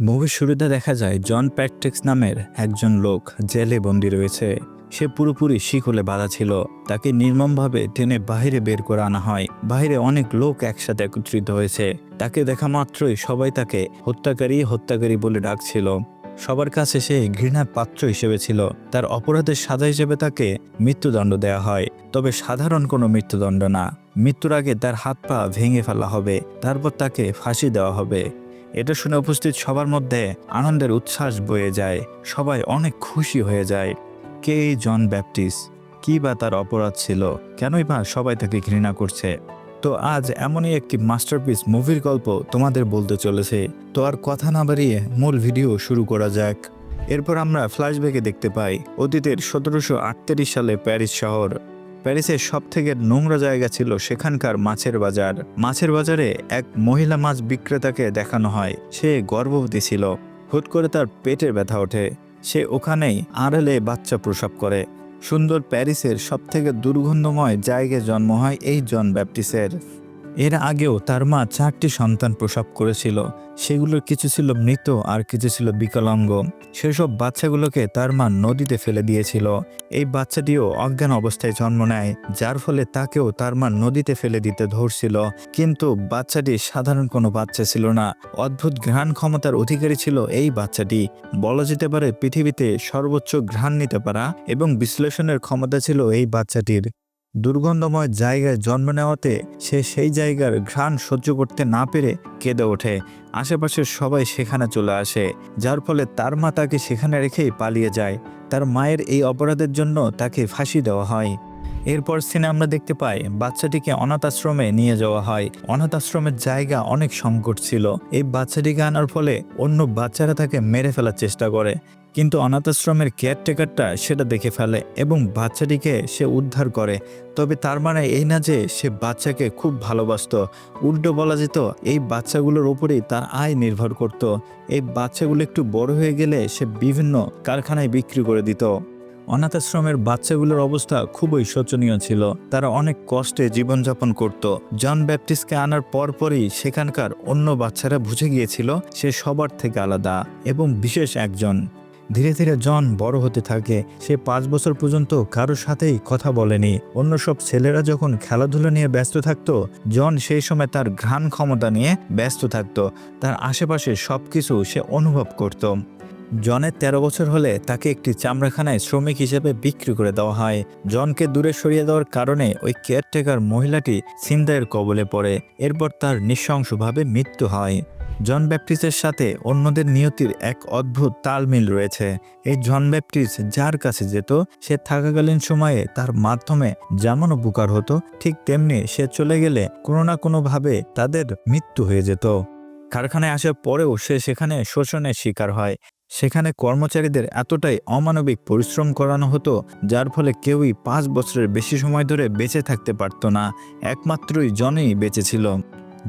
মুভির শুরুতে দেখা যায় জন প্যাকটেক্স নামের একজন লোক জেলে বন্দি রয়েছে। সে পুরোপুরি শিকলে বাধা ছিল। তাকে নির্মমভাবে টেনে বাইরে বের করে আনা হয়। বাইরে অনেক লোক একসাথে একত্রিত হয়েছে। তাকে দেখা মাত্রই সবাই তাকে হত্যাকারী হত্যাকারী বলে ডাকছিল। সবার কাছে সে ঘৃণার পাত্র হিসেবে ছিল। তার অপরাধের সাজা হিসেবে তাকে মৃত্যুদণ্ড দেওয়া হয়। তবে সাধারণ কোনো মৃত্যুদণ্ড না। মৃত্যুর আগে তার হাত পা ভেঙে ফেলা হবে। তারপর তাকে ফাঁসি দেওয়া হবে। এটা শুনে উপস্থিত সবার মধ্যে আনন্দের উচ্ছ্বাস বয়ে যায়। সবাই অনেক খুশি হয়ে যায়। কে জন ব্যাপটিস কি বা তার অপরাধ ছিল? কেনই বা সবাই তাকে ঘৃণা করছে? তো আজ এমনই একটি মাস্টারপিস মুভির গল্প তোমাদের বলতে চলেছে। তো আর কথা না বাড়িয়ে মূল ভিডিও শুরু করা যাক। এরপর আমরা ফ্ল্যাশব্যাকে দেখতে পাই। অতীতের সতেরোশো আটত্রিশ সালে প্যারিস শহর। প্যারিসের সব থেকে নোংরা জায়গা ছিল সেখানকার মাছের বাজার। মাছের বাজারে এক মহিলা মাছ বিক্রেতাকে দেখানো হয়। সে গর্ভবতী ছিল। হুট করে তার পেটের ব্যথা ওঠে। সে ওখানেই আড়ালে বাচ্চা প্রসব করে। সুন্দর প্যারিসের সবথেকে দুর্গন্ধময় জায়গায় জন্ম হয় এই জন ব্যাপটিসের এর আগেও তার মা চারটি সন্তান প্রসব করেছিল। সেগুলোর কিছু ছিল মৃত আর কিছু ছিল বিকলাঙ্গ। সেসব বাচ্চাগুলোকে তার মা নদীতে ফেলে দিয়েছিল। এই বাচ্চাটিও অজ্ঞান অবস্থায় জন্ম নেয়, যার ফলে তাকেও তার মা নদীতে ফেলে দিতে ধরছিল। কিন্তু বাচ্চাটি সাধারণ কোনো বাচ্চা ছিল না। অদ্ভুত ঘ্রাণ ক্ষমতার অধিকারী ছিল এই বাচ্চাটি। বলা যেতে পারে পৃথিবীতে সর্বোচ্চ ঘ্রাণ নিতে পারা এবং বিশ্লেষণের ক্ষমতা ছিল এই বাচ্চাটির। দুর্গন্ধময় জায়গায় জন্ম নেওয়াতে সে সেই জায়গার ঘ্রাণ সহ্য করতে না পেরে কেঁদে ওঠে। আশেপাশের সবাই সেখানে চলে আসে, যার ফলে তার মা তাকে সেখানে রেখেই পালিয়ে যায়। তার মায়ের এই অপরাধের জন্য তাকে ফাঁসি দেওয়া হয়। এরপর সিনে আমরা দেখতে পাই, বাচ্চাটিকে অনাথ আশ্রমে নিয়ে যাওয়া হয়। অনাথ আশ্রমের জায়গা অনেক সংকট ছিল। এই বাচ্চাটিকে আনার ফলে অন্য বাচ্চারা তাকে মেরে ফেলার চেষ্টা করে। কিন্তু অনাথ আশ্রমের কেয়ারটেকারটা সেটা দেখে ফেলে এবং বাচ্চাটিকে সে উদ্ধার করে। তবে তার মানে এই না যে সে বাচ্চাকে খুব ভালোবাসতো, উল্টো বলা যেত এই বাচ্চাগুলোর ওপরেই তার আয় নির্ভর করত। এই বাচ্চাগুলো একটু বড় হয়ে গেলে সে বিভিন্ন কারখানায় বিক্রি করে দিত। অনাথ আশ্রমের বাচ্চাগুলোর অবস্থা খুবই শোচনীয় ছিল। তারা অনেক কষ্টে জীবনযাপন করত। জন ব্যাপটিস্টকে আনার পরপরই সেখানকার অন্য বাচ্চারা বুঝে গিয়েছিল সে সবার থেকে আলাদা এবং বিশেষ একজন। ধীরে ধীরে জন বড় হতে থাকে। সে পাঁচ বছর পর্যন্ত কারোর সাথেই কথা বলেনি। অন্য সব ছেলেরা যখন খেলাধুলা নিয়ে ব্যস্ত থাকতো, জন সেই সময় তার ঘ্রাণ ক্ষমতা নিয়ে ব্যস্ত থাকতো। তার আশেপাশে সব কিছু সে অনুভব করত। জনের তেরো বছর হলে তাকে একটি চামড়াখানায় শ্রমিক হিসেবে বিক্রি করে দেওয়া হয়। জনকে দূরে সরিয়ে দেওয়ার কারণে ওই কেয়ারটেকার মহিলাটি ছিনতাইয়ের কবলে পড়ে। এরপর তার নৃশংসভাবে মৃত্যু হয়। জন ব্যাপটিসের সাথে অন্যদের নিয়তির এক অদ্ভুত তালমিল রয়েছে। এই জন ব্যাপটিস যার কাছে যেত, সে থাকাকালীন সময়ে তার মাধ্যমে যেমন উপকার হতো, ঠিক তেমনি সে চলে গেলে কোনো না কোনোভাবে তাদের মৃত্যু হয়ে যেত। কারখানায় আসার পরেও সে সেখানে শোষণের শিকার হয়। সেখানে কর্মচারীদের এতটাই অমানবিক পরিশ্রম করানো হতো, যার ফলে কেউই পাঁচ বছরের বেশি সময় ধরে বেঁচে থাকতে পারত না। একমাত্রই জনই বেঁচে ছিল।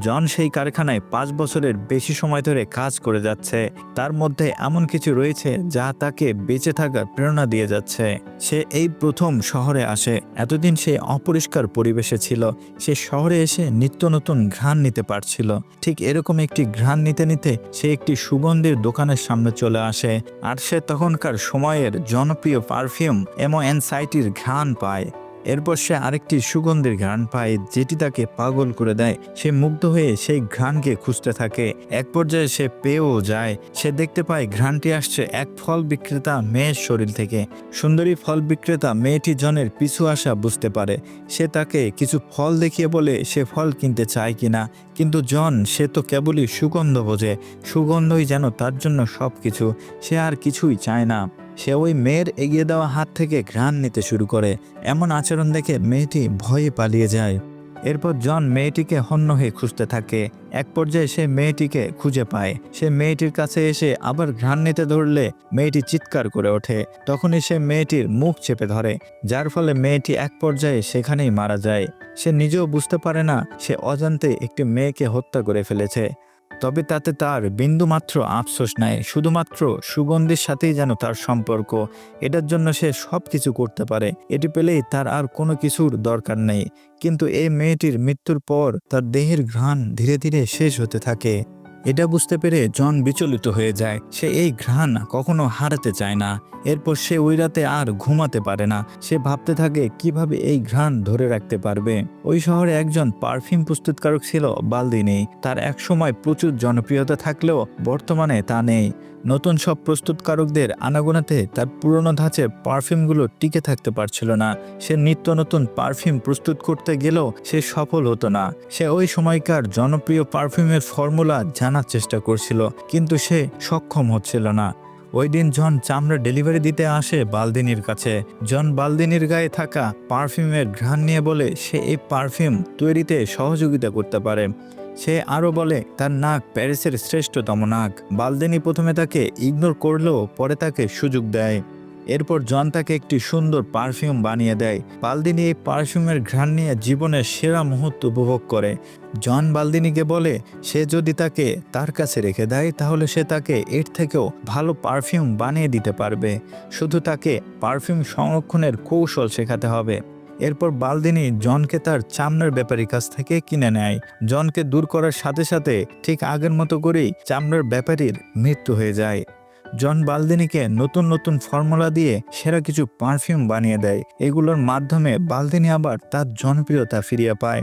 জন সেই কারখানায় পাঁচ বছরের বেশি সময় ধরে কাজ করে যাচ্ছে। তার মধ্যে এমন কিছু রয়েছে যা তাকে বেঁচে থাকার প্রেরণা দিয়ে যাচ্ছে। সে এই প্রথম শহরে আসে। এতদিন সে অপরিষ্কার পরিবেশে ছিল। সে শহরে এসে নিত্য নতুন ঘ্রাণ নিতে পারছিল। ঠিক এরকম একটি ঘ্রাণ নিতে নিতে সে একটি সুগন্ধির দোকানের সামনে চলে আসে। আর সে তখনকার সময়ের জনপ্রিয় পারফিউম এমো অ্যানসাইটির ঘ্রাণ পায়। এরপর সে আরেকটি সুগন্ধের ঘ্রাণ পায়, যেটি তাকে পাগল করে দেয়। সে মুগ্ধ হয়ে সেই ঘ্রাণকে খুঁজতে থাকে। এক পর্যায়ে সে পেয়েও যায়। সে দেখতে পায় ঘ্রাণটি আসছে এক ফল বিক্রেতা মেয়ের শরীর থেকে। সুন্দরী ফল বিক্রেতা মেয়েটি জনের পিছু আসা বুঝতে পারে। সে তাকে কিছু ফল দেখিয়ে বলে সে ফল কিনতে চায় কিনা। কিন্তু জন, সে তো কেবলই সুগন্ধ বোঝে সুগন্ধই যেন তার জন্য সব কিছু সে আর কিছুই চায় না। সে ওই মেয়ের এগিয়ে দেওয়া হাত থেকে ঘ্রাণ নিতে শুরু করে। এমন আচরণ দেখে মেয়েটি ভয়ে পালিয়ে যায়। এরপর জন মেয়েটিকে হন্য হয়ে খুঁজতে থাকে। এক পর্যায়ে সে মেয়েটিকে খুঁজে পায়। সে মেয়েটির কাছে এসে আবার ঘ্রাণ নিতে ধরলে মেয়েটি চিৎকার করে ওঠে। তখনই সে মেয়েটির মুখ চেপে ধরে, যার ফলে মেয়েটি এক পর্যায়ে সেখানেই মারা যায়। সে নিজেও বুঝতে পারে না, সে অজান্তে একটি মেয়েকে হত্যা করে ফেলেছে। তবে তাতে তার বিন্দুমাত্র আফসোস নাই, শুধুমাত্র সুগন্ধির সাথেই যেন তার সম্পর্ক। এটার জন্য সে সব কিছু করতে পারে, এটি পেলেই তার আর কোনো কিছুর দরকার নেই। কিন্তু এই মেয়েটির মৃত্যুর পর তার দেহের ঘ্রাণ ধীরে ধীরে শেষ হতে থাকে। এটা বুঝতে পেরে জন বিচলিত হয়ে যায়। সে এই ঘ্রাণ কখনো হারাতে চায় না। এরপর সে ওই রাতে আর ঘুমাতে পারে না। সে ভাবতে থাকে, কীভাবে এই ঘ্রাণ ধরে রাখতে পারবে? ওই শহরে একজন পারফিউম প্রস্তুতকারক ছিল, বালদিনী। তার একসময় প্রচুর জনপ্রিয়তা থাকলেও বর্তমানে তা নেই। নতুন সব প্রস্তুতকারকদের আনাগোনাতে তার পুরনো ধাঁচে পারফিউমগুলো টিকে থাকতে পারছিল না। সে নিত্য নতুন পারফিউম প্রস্তুত করতে গেলেও সে সফল হতো না। সে ওই সময়কার জনপ্রিয় পারফিউমের ফর্মুলা জানার চেষ্টা করছিল, কিন্তু সে সক্ষম হচ্ছিল না। ওই দিন জন চামড়া ডেলিভারি দিতে আসে বালদিনীর কাছে। জন বালদিনীর গায়ে থাকা পারফিউমের ঘ্রাণ নিয়ে বলে সে এই পারফিউম তৈরিতে সহযোগিতা করতে পারে। সে আরও বলে, তার নাক প্যারিসের শ্রেষ্ঠতম নাক। বালদিনী প্রথমে তাকে ইগনোর করলেও পরে তাকে সুযোগ দেয়। এরপর জন তাকে একটি সুন্দর পারফিউম বানিয়ে দেয়। বালদিনী এই পারফিউমের ঘ্রাণ নিয়ে জীবনের সেরা মুহূর্ত উপভোগ করে। জন বালদিনীকে বলে, সে যদি তাকে তার কাছে রেখে দেয়, তাহলে সে তাকে এর থেকেও ভালো পারফিউম বানিয়ে দিতে পারবে। শুধু তাকে পারফিউম সংরক্ষণের কৌশল শেখাতে হবে। এরপর বালদিনী জনকে তার চামড়ার ব্যাপারীর কাছ থেকে কিনে নেয়। জনকে দূর করার সাথে সাথে ঠিক আগের মতো করেই চামড়ার ব্যাপারীর মৃত্যু হয়ে যায়। জন বালদিনীকে নতুন নতুন ফর্মুলা দিয়ে সেরা কিছু পারফিউম বানিয়ে দেয়। এগুলোর মাধ্যমে বালদিনী আবার তার জনপ্রিয়তা ফিরিয়ে পায়।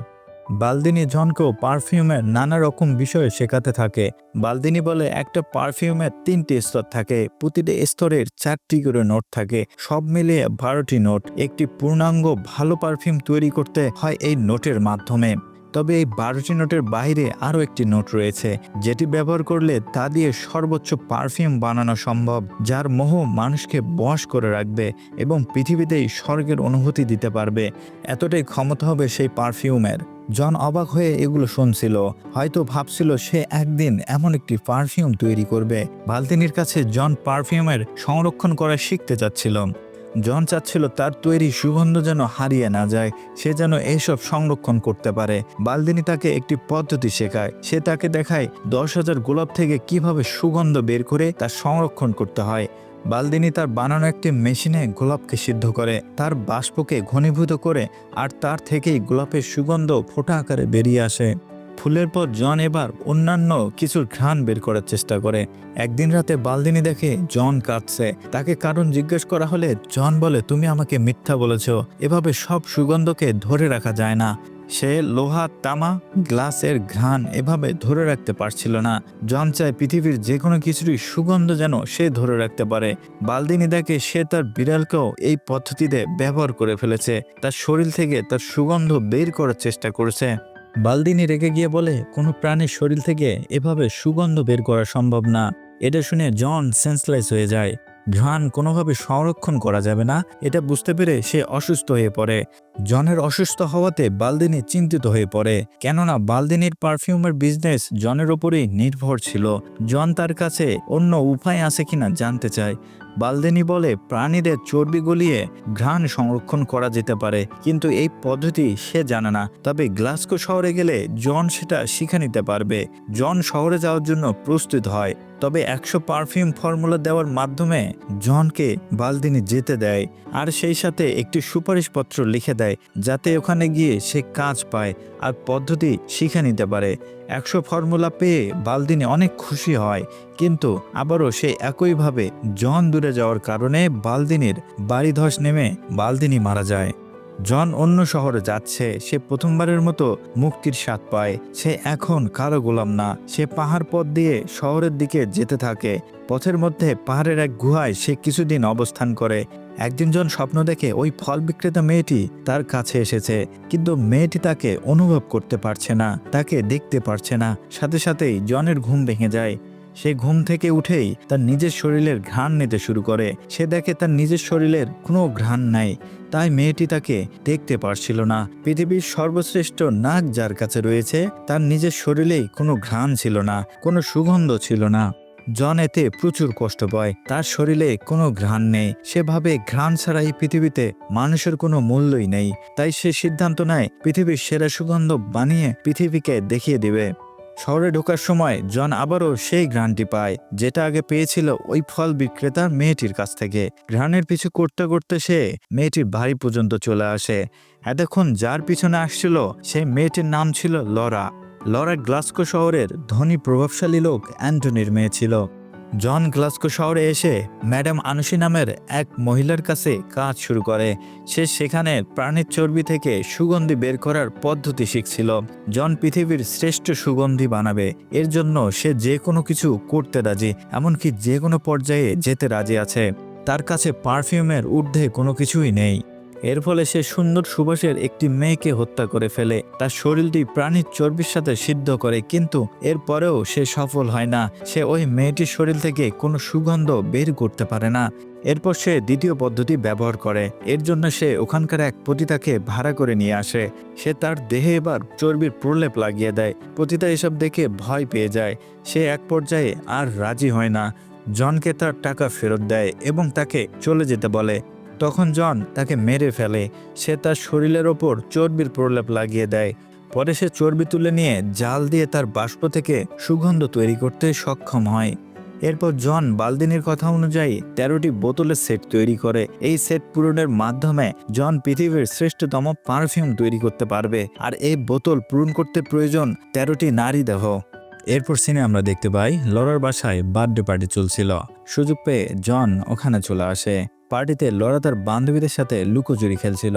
বালদিনী জনকেও পারফিউমের নানা রকম বিষয় শেখাতে থাকে। বালদিনী বলে, একটা পারফিউমের তিনটি স্তর থাকে। প্রতিটি স্তরের চারটি করে নোট থাকে। সব মিলিয়ে বারোটি নোট। একটি পূর্ণাঙ্গ, ভালো পারফিউম তৈরি করতে হয় এই নোটের মাধ্যমে। তবে এই বারোটি নোটের বাইরে আরও একটি নোট রয়েছে, যেটি ব্যবহার করলে তা দিয়ে সর্বোচ্চ পারফিউম বানানো সম্ভব, যার মোহ মানুষকে বশ করে রাখবে এবং পৃথিবীতেই স্বর্গের অনুভূতি দিতে পারবে। এতটাই ক্ষমতা হবে সেই পারফিউমের। জন অবাক হয়ে এগুলো শুনছিল। হয়তো ভাবছিল সে একদিন এমন একটি পারফিউম তৈরি করবে। বালতিনির কাছে জন পারফিউমের সংরক্ষণ করা শিখতে চাচ্ছিল। জন চাচ্ছিল তার তৈরি সুগন্ধ যেন হারিয়ে না যায়, সে যেন এইসব সংরক্ষণ করতে পারে। বালদিনী তাকে একটি পদ্ধতি শেখায়। সে তাকে দেখায় দশ হাজার গোলাপ থেকে কীভাবে সুগন্ধ বের করে তা সংরক্ষণ করতে হয়। বালদিনী তার বানানো একটি মেশিনে গোলাপকে সিদ্ধ করে, তার বাষ্পকে ঘনীভূত করে আর তার থেকেই গোলাপের সুগন্ধ ফোটা আকারে বেরিয়ে আসে। ফুলের পর জন এবার অন্যান্য কিছুর ঘ্রাণ বের করার চেষ্টা করে। একদিন রাতে বালদিনী দেখে জন কাঁদছে। তাকে কারণ জিজ্ঞেস করা হলে জন বলে, তুমি আমাকে মিথ্যা বলেছ। এভাবে সব সুগন্ধকে ধরে রাখা যায় না। সে লোহা, তামা, গ্লাসের ঘ্রাণ এভাবে ধরে রাখতে পারছিল না। জন চায় পৃথিবীর যে কোনো কিছুরই সুগন্ধ যেন সে ধরে রাখতে পারে। বালদিনী দেখে সে তার বিড়ালকেও এই পদ্ধতিতে ব্যবহার করে ফেলেছে। তার শরীর থেকে তার সুগন্ধ বের করার চেষ্টা করেছে। বালদিনী রেগে গিয়ে বলে, কোনো প্রাণীর শরীর থেকে এভাবে সুগন্ধ বের করা সম্ভব না। এটা শুনে জন সেন্সলেস হয়ে যায়। ঘ্রাণ কোনোভাবে সংরক্ষণ করা যাবে না। এটা বুঝতে পেরে সে অসুস্থ হয়ে পড়ে। জনের অসুস্থ হওয়াতে বালদিনী চিন্তিত হয়ে পড়ে। কেননা বালদিনীর পারফিউমের বিজনেস জনের ওপরেই নির্ভর ছিল। জন তার কাছে অন্য উপায় আছে কিনা জানতে চায়। বালদিনী বলে, প্রাণীদের চর্বি গলিয়ে ঘ্রাণ সংরক্ষণ করা যেতে পারে, কিন্তু এই পদ্ধতি সে জানে না। তবে গ্লাস্কো শহরে গেলে জন সেটা শিখে নিতে পারবে। জন শহরে যাওয়ার জন্য প্রস্তুত হয়। তবে একশো পারফিউম ফর্মুলা দেওয়ার মাধ্যমে জনকে বালদিনী যেতে দেয়। আর সেই সাথে একটি সুপারিশপত্র লিখে দেয়। যাতে ওখানে গিয়ে সে কাজ পায় আর পদ্ধতি শিখে নিতে পারে। একশো ফর্মুলা পেয়ে বালদিনী অনেক খুশি হয়, কিন্তু আবারও সে একইভাবে জন দূরে যাওয়ার কারণে বালদিনীর বাড়ি ধস নেমে বালদিনী মারা যায়। জন অন্য শহরে যাচ্ছে, সে প্রথমবারের মতো মুক্তির স্বাদ পায়। সে এখন কারও গোলাম না, সে পাহাড় পথ দিয়ে শহরের দিকে যেতে থাকে। পথের মধ্যে পাহাড়ের এক গুহায় সে কিছুদিন অবস্থান করে। একদিন জন স্বপ্ন দেখে ওই ফল বিক্রেতা মেয়েটি তার কাছে এসেছে, কিন্তু মেয়েটি তাকে অনুভব করতে পারছে না, তাকে দেখতে পারছে না। সাথে সাথেই জনের ঘুম ভেঙে যায়। সে ঘুম থেকে উঠেই তার নিজের শরীরের ঘ্রাণ নিতে শুরু করে। সে দেখে তার নিজের শরীরের কোনো ঘ্রাণ নাই, তাই মেয়েটি তাকে দেখতে পারছিল না। পৃথিবীর সর্বশ্রেষ্ঠ নাক যার কাছে রয়েছে, তার নিজের শরীরেই কোনো ঘ্রাণ ছিল না, কোনো সুগন্ধ ছিল না। জন এতে প্রচুর কষ্ট পায়। তার শরীরে কোনো ঘ্রাণ নেই। সেভাবে ঘ্রাণ ছাড়া এই পৃথিবীতে মানুষের কোনো মূল্যই নেই। তাই সে সিদ্ধান্ত নেয়, পৃথিবীর সেরা সুগন্ধ বানিয়ে পৃথিবীকে দেখিয়ে দিবে। শহরে ঢোকার সময় জন আবারও সেই ঘ্রাণটি পায়, যেটা আগে পেয়েছিল ওই ফল বিক্রেতার মেয়েটির কাছ থেকে। ঘ্রাণের পিছু করতে করতে সে মেয়েটির বাড়ি পর্যন্ত চলে আসে। এতক্ষণ যার পিছনে আসছিল, সেই মেয়েটির নাম ছিল লরা। লরা গ্লাস্কো শহরের ধনী প্রভাবশালী লোক অ্যান্টনির মেয়ে ছিল। জন গ্লাস্কো শহরে এসে ম্যাডাম আনুসি নামের এক মহিলার কাছে কাজ শুরু করে। সে সেখানে প্রাণীর চর্বি থেকে সুগন্ধি বের করার পদ্ধতি শিখছিল। জন পৃথিবীর শ্রেষ্ঠ সুগন্ধি বানাবে, এর জন্য সে যে কোনো কিছু করতে রাজি, এমনকি যে কোনো পর্যায়ে যেতে রাজি আছে। তার কাছে পারফিউমের ঊর্ধ্বে কোনো কিছুই নেই। এর ফলে সে সুন্দর সুবাসের একটি মেয়েকে হত্যা করে ফেলে। তার শরীরটি প্রাণীর চর্বির সাথে সিদ্ধ করে, কিন্তু এরপরেও সে সফল হয় না। সে ওই মেয়েটির শরীর থেকে কোনো সুগন্ধ বের করতে পারে না। এরপর সে দ্বিতীয় পদ্ধতি ব্যবহার করে। এর জন্য সে ওখানকার এক পতিতাকে ভাড়া করে নিয়ে আসে। সে তার দেহে এবার চর্বির প্রলেপ লাগিয়ে দেয়। পতিতা এসব দেখে ভয় পেয়ে যায়। সে এক পর্যায়ে আর রাজি হয় না। জনকে তার টাকা ফেরত দেয় এবং তাকে চলে যেতে বলে। তখন জন তাকে মেরে ফেলে। সে তার শরীরের ওপর চর্বির প্রলেপ লাগিয়ে দেয়। পরে সে চর্বি তুলে নিয়ে জাল দিয়ে তার বাষ্প থেকে সুগন্ধ তৈরি করতে সক্ষম হয়। এরপর জন বালদিনীর কথা অনুযায়ী তেরোটি বোতলের সেট তৈরি করে। এই সেট পূরণের মাধ্যমে জন পৃথিবীর শ্রেষ্ঠতম পারফিউম তৈরি করতে পারবে। আর এই বোতল পূরণ করতে প্রয়োজন তেরোটি নারী দেহ। এরপর সিনে আমরা দেখতে পাই, লরার বাসায় বার্থডে পার্টি চলছিল। সুযোগ পেয়ে জন ওখানে চলে আসে। পার্টিতে লরা তার বান্ধবীদের সাথে লুকোচুরি খেলছিল।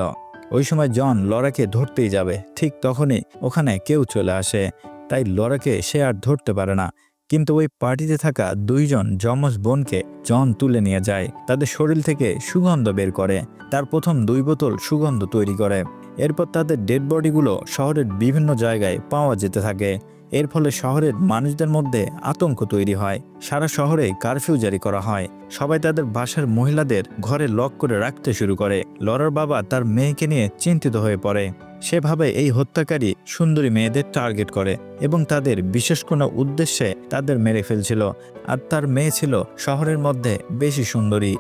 ওই সময় জন লরাকে ধরতেই যাবে, ঠিক তখনই ওখানে কেউ চলে আসে। তাই লরাকে সে আর ধরতে পারে না। কিন্তু ওই পার্টিতে থাকা দুইজন যমজ বোনকে জন তুলে নিয়ে যায়। তাদের শরীর থেকে সুগন্ধ বের করে। তার প্রথম দুই বোতল সুগন্ধ তৈরি করে। এরপর তাদের ডেড বডিগুলো শহরের বিভিন্ন জায়গায় পাওয়া যেতে থাকে। এর ফলে শহরের মানুষদের মধ্যে আতঙ্ক তৈরি হয়। সারা শহরে কারফিউ জারি করা হয়। সবাই তাদের বাসার মহিলাদের ঘরে লক করে রাখতে শুরু করে। লরার বাবা তার মেয়েকে নিয়ে চিন্তিত হয়ে পড়ে। সেভাবে এই হত্যাকারী সুন্দরী মেয়েদের টার্গেট করে এবং তাদের বিশেষ কোনো উদ্দেশ্যে তাদের মেরে ফেলছিল। আর তার মেয়ে ছিল শহরের মধ্যে বেশি সুন্দরী।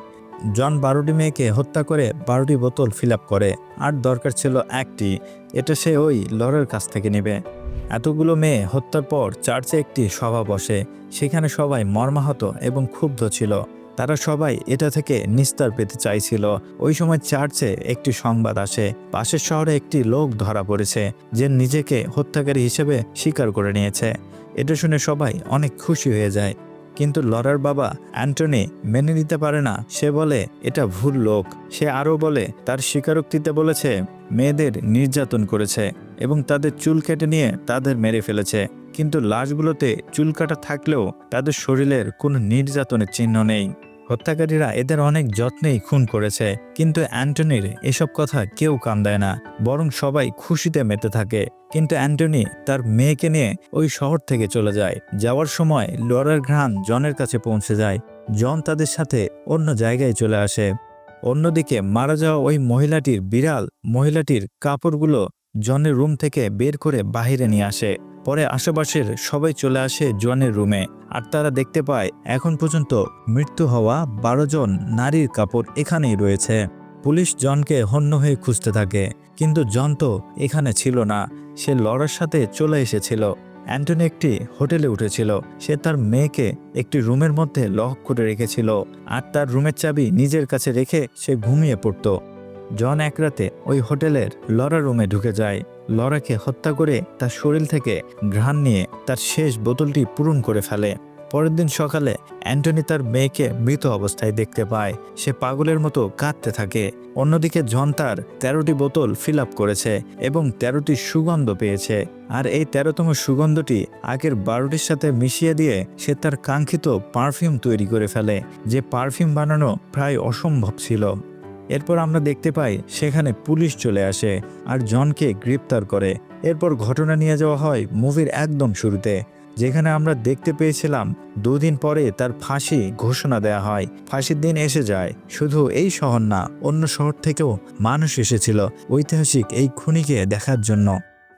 জন বারোটি মেয়েকে হত্যা করে বারোটি বোতল ফিল করে। আর দরকার ছিল একটি। এটা সে ওই লরের কাছ থেকে নেবে। এতগুলো মেয়ে হত্যার পর চার্চে একটি সভা বসে। সেখানে সবাই মর্মাহত এবং ক্ষুব্ধ ছিল। তারা সবাই এটা থেকে নিস্তার পেতে চাইছিল। ওই সময় চার্চে একটি সংবাদ আসে। পাশের শহরে একটি লোক ধরা পড়েছে, যে নিজেকে হত্যাকারী হিসেবে স্বীকার করে নিয়েছে। এটা শুনে সবাই অনেক খুশি হয়ে যায়। কিন্তু লরার বাবা অ্যান্টনি মেনে নিতে পারে না। সে বলে, এটা ভুল লোক। সে আরও বলে, তার স্বীকারোক্তিতে বলেছে, মেয়েদের নির্যাতন করেছে এবং তাদের চুল কেটে নিয়ে তাদের মেরে ফেলেছে। কিন্তু লাশগুলোতে চুল কাটা থাকলেও তাদের শরীরের কোনো নির্যাতনের চিহ্ন নেই। হত্যাকারীরা এদের অনেক যত্নেই খুন করেছে, কিন্তু অ্যান্টনির এসব কথা কেউ কান দেয় না, বরং সবাই খুশিতে মেতে থাকে। কিন্তু অ্যান্টনি তার মেয়েকে নিয়ে ওই শহর থেকে চলে যায়। যাওয়ার সময় লরার ঘ্রাণ জনের কাছে পৌঁছে যায়। জন তাদের সাথে অন্য জায়গায় চলে আসে। অন্যদিকে মারা যাওয়া ওই মহিলাটির বিড়াল মহিলাটির কাপড়গুলো জনের রুম থেকে বের করে বাহিরে নিয়ে আসে। পরে আশেপাশের সবাই চলে আসে জনের রুমে, আর তারা দেখতে পায় এখন পর্যন্ত মৃত্যু হওয়া বারো জন নারীর কাপড় এখানেই রয়েছে। পুলিশ জনকে হন্য হয়ে খুঁজতে থাকে, কিন্তু জন তো এখানে ছিল না, সে লড়ার সাথে চলে এসেছিল। অ্যান্টনি একটি হোটেলে উঠেছিল, সে তার মেয়েকে একটি রুমের মধ্যে লক করে রেখেছিল, আর তার রুমের চাবি নিজের কাছে রেখে সে ঘুমিয়ে পড়তো। জন এক রাতে ওই হোটেলের লরা রুমে ঢুকে যায়। লরাকে হত্যা করে তার শরীর থেকে ঘ্রাণ নিয়ে তার শেষ বোতলটি পূরণ করে ফেলে। পরের দিন সকালে অ্যান্টনি তার মেয়েকে মৃত অবস্থায় দেখতে পায়। সে পাগলের মতো কাঁদতে থাকে। অন্যদিকে জন তার তেরোটি বোতল ফিল করেছে এবং তেরোটি সুগন্ধ পেয়েছে। আর এই তেরোতম সুগন্ধটি আগের বারোটির সাথে মিশিয়ে দিয়ে সে তার কাঙ্ক্ষিত পারফিউম তৈরি করে ফেলে, যে পারফিউম বানানো প্রায় অসম্ভব ছিল। এরপর আমরা দেখতে পাই সেখানে পুলিশ চলে আসে আর জনকে গ্রেপ্তার করে। এরপর ঘটনা নিয়ে যাওয়া হয় মুভির একদম শুরুতে, যেখানে আমরা দেখতে পেয়েছিলাম দুদিন পরে তার ফাঁসি ঘোষণা দেয়া হয়। ফাঁসির দিন এসে যায়। শুধু এই শহর না, অন্য শহর থেকেও মানুষ এসেছিল ঐতিহাসিক এই খুনিকে দেখার জন্য।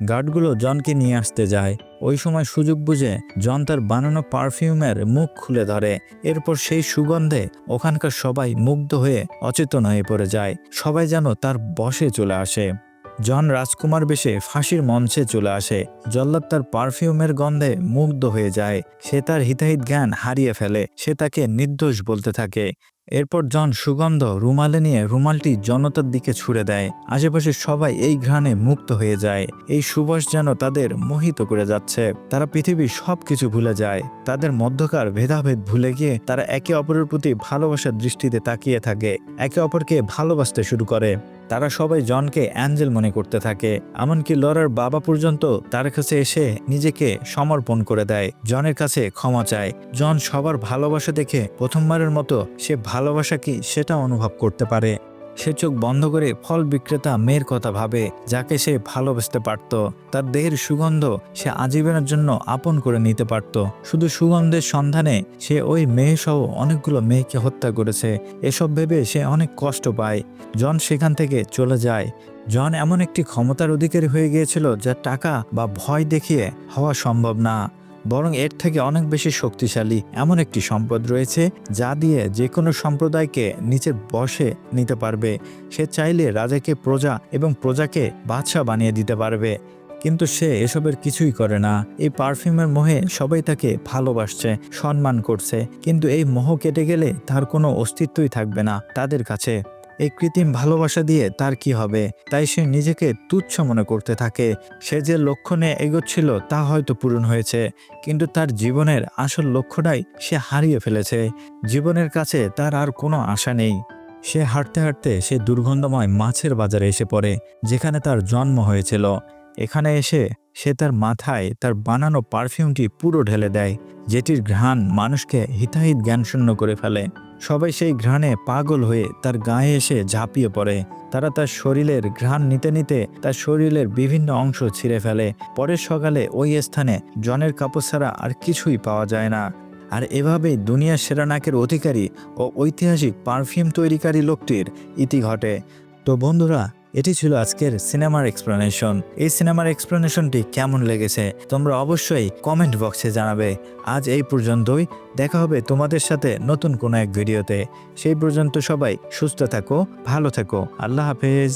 গার্ডগুলো জনকে নিয়ে আসতে যায়। ওই সময় সুযোগ বুঝে জন তার বানানো পারফিউমের মুখ খুলে ধরে। এরপর সেই সুগন্ধে ওখানকার সবাই মুগ্ধ হয়ে অচেতন হয়ে পড়ে যায়। সবাই যেন তার বসে চলে আসে। জন রাজকুমার বেশে ফাঁসির মঞ্চে চলে আসে। জল্লাদ তার পারফিউমের গন্ধে মুগ্ধ হয়ে যায়। সে তার হিতাহিত জ্ঞান হারিয়ে ফেলে। সে তাকে নির্দোষ বলতে থাকে। এরপর জন সুগন্ধ রুমালে নিয়ে রুমালটি জনতার দিকে ছুড়ে দেয়। আশেপাশে সবাই এই ঘ্রাণে মুক্ত হয়ে যায়। এই সুবাস যেন তাদের মোহিত করে যাচ্ছে। তারা পৃথিবীর সব কিছু ভুলে যায়। তাদের মধ্যকার ভেদাভেদ ভুলে গিয়ে তারা একে অপরের প্রতি ভালোবাসার দৃষ্টিতে তাকিয়ে থাকে। একে অপরকে ভালোবাসতে শুরু করে। তারা সবাই জনকে অ্যাঞ্জেল মনে করতে থাকে, এমনকি লরার বাবা পর্যন্ত তার কাছে এসে নিজেকে সমর্পণ করে দেয়। জনের কাছে ক্ষমা চায়। জন সবার ভালোবাসা দেখে প্রথমবারের মতো সে ভালোবাসা কি সেটা অনুভব করতে পারে। সে চোখ বন্ধ করে ফল বিক্রেতা মেয়ের কথা ভাবে, যাকে সে ভালোবাসতে পারত। তার দেহের সুগন্ধ সে আজীবনের জন্য আপন করে নিতে পারত। শুধু সুগন্ধের সন্ধানে সে ওই মেয়ে সহ অনেকগুলো মেয়েকে হত্যা করেছে। এসব ভেবে সে অনেক কষ্ট পায়। জন সেখান থেকে চলে যায়। জন এমন একটি ক্ষমতার অধিকারী হয়ে গিয়েছিল যা টাকা বা ভয় দেখিয়ে হওয়া সম্ভব না। বরং এর থেকে অনেক বেশি শক্তিশালী এমন একটি সম্পদ রয়েছে যা দিয়ে যে কোনো সম্প্রদায়কে নিচের বসে নিতে পারবে। সে চাইলে রাজাকে প্রজা এবং প্রজাকে বাদশাহ বানিয়ে দিতে পারবে। কিন্তু সে এসবের কিছুই করে না। এই পারফিউমের মোহে সবাই তাকে ভালোবাসছে, সম্মান করছে। কিন্তু এই মোহ কেটে গেলে তার কোনো অস্তিত্বই থাকবে না তাদের কাছে। এই কৃত্রিম ভালোবাসা দিয়ে তার কি হবে? তাই সে নিজেকে তুচ্ছ মনে করতে থাকে। সে যে লক্ষ্য নিয়ে এগোচ্ছিল তা হয়তো পূরণ হয়েছে, কিন্তু তার জীবনের আসল লক্ষ্যটাই সে হারিয়ে ফেলেছে। জীবনের কাছে তার আর কোনো আশা নেই। সে হাঁটতে হাঁটতে সে দুর্গন্ধময় মাছের বাজারে এসে পড়ে, যেখানে তার জন্ম হয়েছিল। এখানে এসে সে তার মাথায় তার বানানো পারফিউমটি পুরো ঢেলে দেয়, যেটির ঘ্রাণ মানুষকে হিতাহিত জ্ঞানশূন্য করে ফেলে। সবাই সেই ঘ্রাণে পাগল হয়ে তার গায়ে এসে ঝাঁপিয়ে পড়ে। তারা তার শরীরের ঘ্রাণ নিতে নিতে তার শরীরের বিভিন্ন অংশ ছিঁড়ে ফেলে। পরের সকালে ওই স্থানে জনের কাপড় ছাড়া আর কিছুই পাওয়া যায় না। আর এভাবেই দুনিয়ার সেরা নাকের অধিকারী ও ঐতিহাসিক পারফিউম তৈরিকারী লোকটির ইতি ঘটে। তো বন্ধুরা এটি ছিল আজকের সিনেমার এক্সপ্লেনেশন এই সিনেমার এক্সপ্লেনেশনটি কেমন লেগেছে, তোমরা অবশ্যই কমেন্ট বক্সে জানাবে। আজ এই পর্যন্তই। দেখা হবে তোমাদের সাথে নতুন কোনো এক ভিডিওতে সেই পর্যন্ত সবাই সুস্থ থাকো, ভালো থাকো। আল্লাহ হাফেজ।